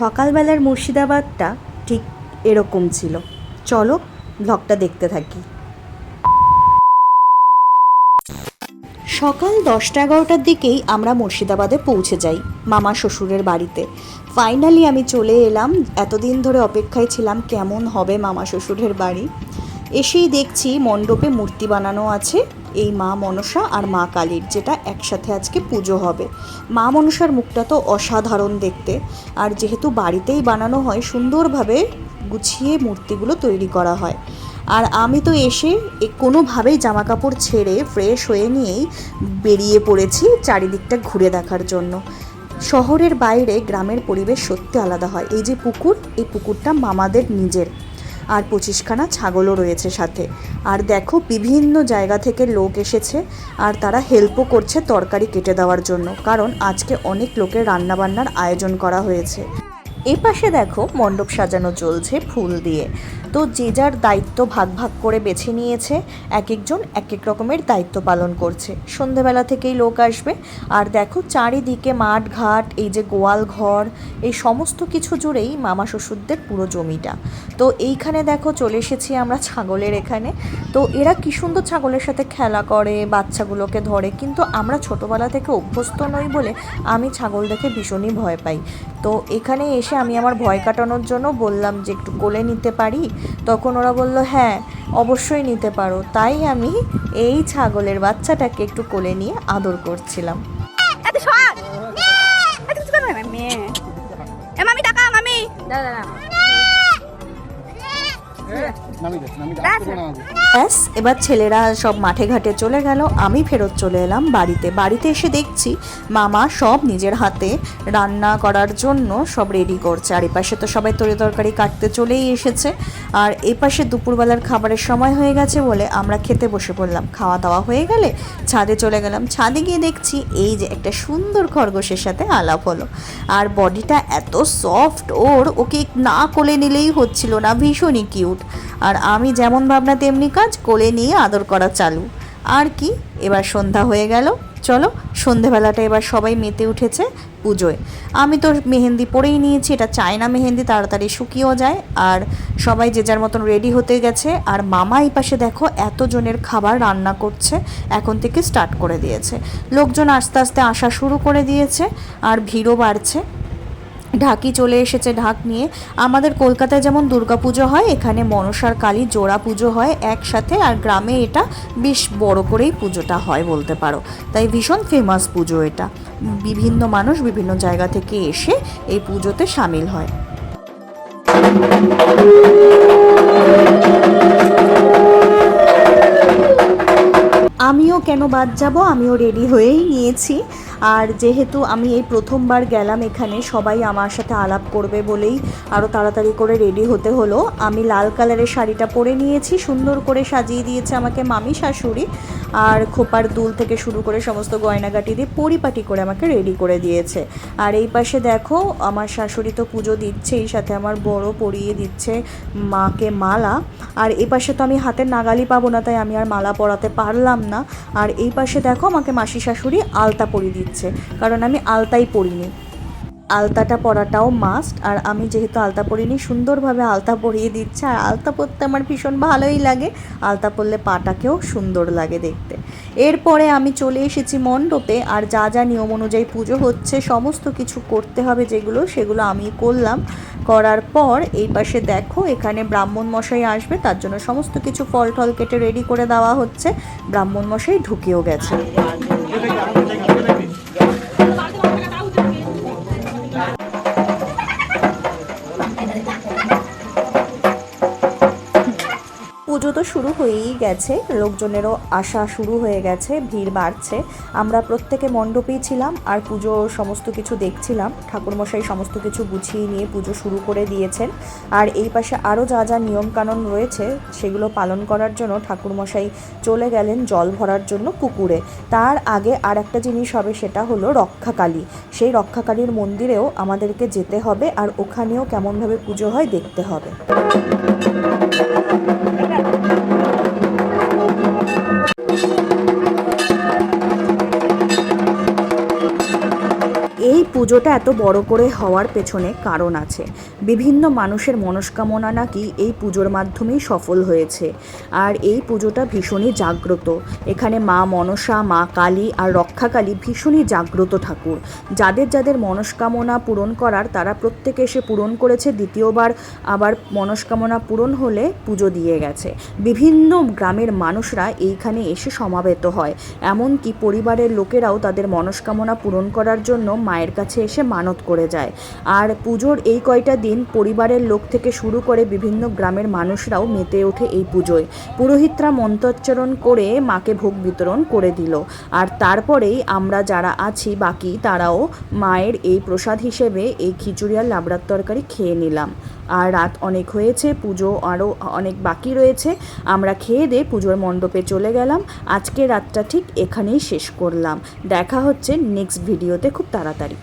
সকালবেলার মুর্শিদাবাদটা ঠিক এরকম ছিল। চলো ব্লগটা দেখতে থাকি। সকাল দশটা এগারোটার দিকেই আমরা মুর্শিদাবাদে পৌঁছে যাই মামা শ্বশুরের বাড়িতে। ফাইনালি আমি চলে এলাম। এতদিন ধরে অপেক্ষায় ছিলাম কেমন হবে মামা শ্বশুরের বাড়ি। এসেই দেখছি মণ্ডপে মূর্তি বানানো আছে। এই মা মনসা আর মা কালীর, যেটা একসাথে আজকে পুজো হবে। মা মনসার মুখটা তো অসাধারণ দেখতে। আর যেহেতু বাড়িতেই বানানো হয়, সুন্দরভাবে গুছিয়ে মূর্তিগুলো তৈরি করা হয়। আর আমি তো এসে কোনোভাবেই জামা কাপড় ছেড়ে ফ্রেশ হয়ে নিয়েই বেরিয়ে পড়েছি চারিদিকটা ঘুরে দেখার জন্য। শহরের বাইরে গ্রামের পরিবেশ সত্যি আলাদা হয়। এই যে পুকুর, এই পুকুরটা মামাদের নিজের। আর পঁচিশখানা ছাগলও রয়েছে সাথে। আর দেখো, বিভিন্ন জায়গা থেকে লোক এসেছে আর তারা হেল্পও করছে তরকারি কেটে দেওয়ার জন্য। কারণ আজকে অনেক লোকের রান্নাবান্নার আয়োজন করা হয়েছে। এ পাশে দেখো মণ্ডপ সাজানো চলছে ফুল দিয়ে। তো যে যার দায়িত্ব ভাগ ভাগ করে বেছে নিয়েছে এক একজন এক এক রকমের দায়িত্ব পালন করছে। সন্ধেবেলা থেকেই লোক আসবে। আর দেখো চারিদিকে মাঠ ঘাট, এই যে গোয়াল ঘর, এই সমস্ত কিছু জুড়েই মামা শ্বশুরদের পুরো জমিটা। তো এইখানে দেখো চলে এসেছি আমরা ছাগলের এখানে। তো এরা কি সুন্দর ছাগলের সাথে খেলা করে, বাচ্চাগুলোকে ধরে। কিন্তু আমরা ছোটোবেলা থেকে অভ্যস্ত নই বলে আমি ছাগল দেখে ভীষণই ভয় পাই। তো এখানে এসে আমি আমার ভয় কাটানোর জন্য বললাম যে একটু কোলে নিতে পারি তখন ওরা বলল হ্যাঁ অবশ্যই নিতে পারো তাই আমি এই ছাগলের বাচ্চাটাকে একটু কোলে নিয়ে আদর করছিলাম মামি টাকা মামি দাদা ব্যাস, এবার ছেলেরা সব মাঠে ঘাটে চলে গেল। আমি ফেরত চলে এলাম বাড়িতে। বাড়িতে এসে দেখছি মামা সব নিজের হাতে রান্না করার জন্য সব রেডি করছে। আর এপাশে তো সবাই তরি তরকারি কাটতে চলেই এসেছে। আর এপাশে দুপুরবেলার খাবারের সময় হয়ে গেছে বলে আমরা খেতে বসে পড়লাম। খাওয়া দাওয়া হয়ে গেলে ছাদে চলে গেলাম। ছাদে গিয়ে দেখছি এই যে একটা সুন্দর খরগোশের সাথে আলাপ হলো। আর বডিটা এত সফট ওর ওকে না কোলে নিলেই হচ্ছিল না। ভীষণই কিউট আর আমি যেমন ভাবনা, তেমনি কাজ কোলে নিয়ে আদর করা চালু। আর কি? এবার সন্ধ্যা হয়ে গেল। চলো, সন্ধেবেলাটা এবার সবাই মেতে উঠেছে পুজোয়। আমি তো মেহেন্দি পরেই নিয়েছি, এটা চায়না মেহেন্দি, তাড়াতাড়ি শুকিয়েও যায়। আর সবাই যে যার মতন রেডি হতে গেছে। আর মামা এই পাশে দেখো, এতজনের খাবার রান্না করছে, এখন থেকে স্টার্ট করে দিয়েছে। লোকজন আস্তে আস্তে আসা শুরু করে দিয়েছে, আর ভিড়ও বাড়ছে। ঢাকি চলে এসেছে ঢাক নিয়ে। আমাদের কলকাতায় যেমন দুর্গা পুজো হয়, এখানে মনসার কালী জোড়া পুজো হয় একসাথে, আর গ্রামে এটা বেশ বড় করেই পুজোটা হয় বলতে পারো। তাই ভীষণ ফেমাস পুজো এটা। বিভিন্ন মানুষ বিভিন্ন জায়গা থেকে এসে এই পুজোতে সামিল হয়। আমিও কেন বাদ যাব? আমিও রেডি হয়েই নিয়েছি। আর যেহেতু আমি এই প্রথমবার গেলাম এখানে, সবাই আমার সাথে আলাপ করবে বলেই আরও তাড়াতাড়ি করে রেডি হতে হলো। আমি লাল কালারের শাড়িটা পরে নিয়েছি, সুন্দর করে সাজিয়ে দিয়েছে আমাকে মামি শাশুড়ি। আর খোপার দুল থেকে শুরু করে সমস্ত গয়নাগাটি দিয়ে পরিপাটি করে আমাকে রেডি করে দিয়েছে। আর এই পাশে দেখো, আমার শাশুড়ি তো পুজো দিচ্ছে এই সাথে আমার বড় পরিয়ে দিচ্ছে মাকে মালা। আর এই পাশে তো আমি হাতের নাগালি পাবো না, তাই আমি আর মালা পরাতে পারলাম না। আর এই পাশে দেখো, আমাকে মাসি শাশুড়ি আলতা পরিয়ে দিচ্ছে, কারণ আমি আলতাই পরিনি। আলতাটা পরাটাও মাস্ট আর আমি যেহেতু আলতা পরিনি, সুন্দরভাবে আলতা পরিয়ে দিচ্ছে, আর আলতা পরতে আমার ভীষণ ভালোই লাগে। আলতা পরলে পাটাকেও সুন্দর লাগে দেখতে। এরপরে আমি চলে এসেছি মণ্ডপে, আর যা যা নিয়ম অনুযায়ী পুজো হচ্ছে, সমস্ত কিছু করতে হবে যেগুলো, সেগুলো আমি করলাম। করার পর এই পাশে দেখো, এখানে ব্রাহ্মণ মশাই আসবে, তার জন্য সমস্ত কিছু ফল টল কেটে রেডি করে দেওয়া হচ্ছে। ব্রাহ্মণ মশাই ঢুকেও গেছে। পুজো তো শুরু হয়েই গেছে, লোকজনেরও আসা শুরু হয়ে গেছে, ভিড় বাড়ছে। আমরা প্রত্যেকে মণ্ডপেই ছিলাম আর পুজো সমস্ত কিছু দেখছিলাম। ঠাকুরমশাই সমস্ত কিছু গুছিয়ে নিয়ে পুজো শুরু করে দিয়েছেন। আর এই পাশে আরও যা যা নিয়মকানুন রয়েছে, সেগুলো পালন করার জন্য ঠাকুরমশাই চলে গেলেন জল ভরার জন্য পুকুরে। তার আগে আর একটা জিনিস হবে, সেটা হলো রক্ষাকালী। সেই রক্ষাকালীর মন্দিরেও আমাদেরকে যেতে হবে আর ওখানেও কেমনভাবে পুজো হয় দেখতে হবে। পুজোটা এত বড় করে হওয়ার পেছনে কারণ আছে। বিভিন্ন মানুষের মনস্কামনা নাকি এই পুজোর মাধ্যমেই সফল হয়েছে। আর এই পুজোটা ভীষণই জাগ্রত। এখানে মা মনসা, মা কালী আর রক্ষাকালী ভীষণই জাগ্রত ঠাকুর। যাদের যাদের মনস্কামনা পূরণ করার, তারা প্রত্যেকে এসে পূরণ করেছে, দ্বিতীয়বার আবার মনস্কামনা পূরণ হলে পুজো দিয়ে গেছে। বিভিন্ন গ্রামের মানুষরা এইখানে এসে সমাবেত হয়। এমনকি পরিবারের লোকেরাও তাদের মনস্কামনা পূরণ করার জন্য মায়ের কাছে এসে মানত করে যায়। আর পুজোর এই কয়টা দিন পরিবারের লোক থেকে শুরু করে বিভিন্ন গ্রামের মানুষরাও মেতে ওঠে এই পুজোয়। পুরোহিতরা মন্ত্রোচ্চারণ করে মাকে ভোগ বিতরণ করে দিল। আর তারপরেই আমরা যারা আছি বাকি, তারাও মায়ের এই প্রসাদ হিসেবে এই খিচুড়ি আর লাবড়ার তরকারি খেয়ে নিলাম। আর রাত অনেক হয়েছে, পুজো আরও অনেক বাকি রয়েছে। আমরা খেয়ে দিয়ে পুজোর মণ্ডপে চলে গেলাম। আজকে রাতটা ঠিক এখানেই শেষ করলাম। দেখা হচ্ছে নেক্সট ভিডিওতে খুব তাড়াতাড়ি।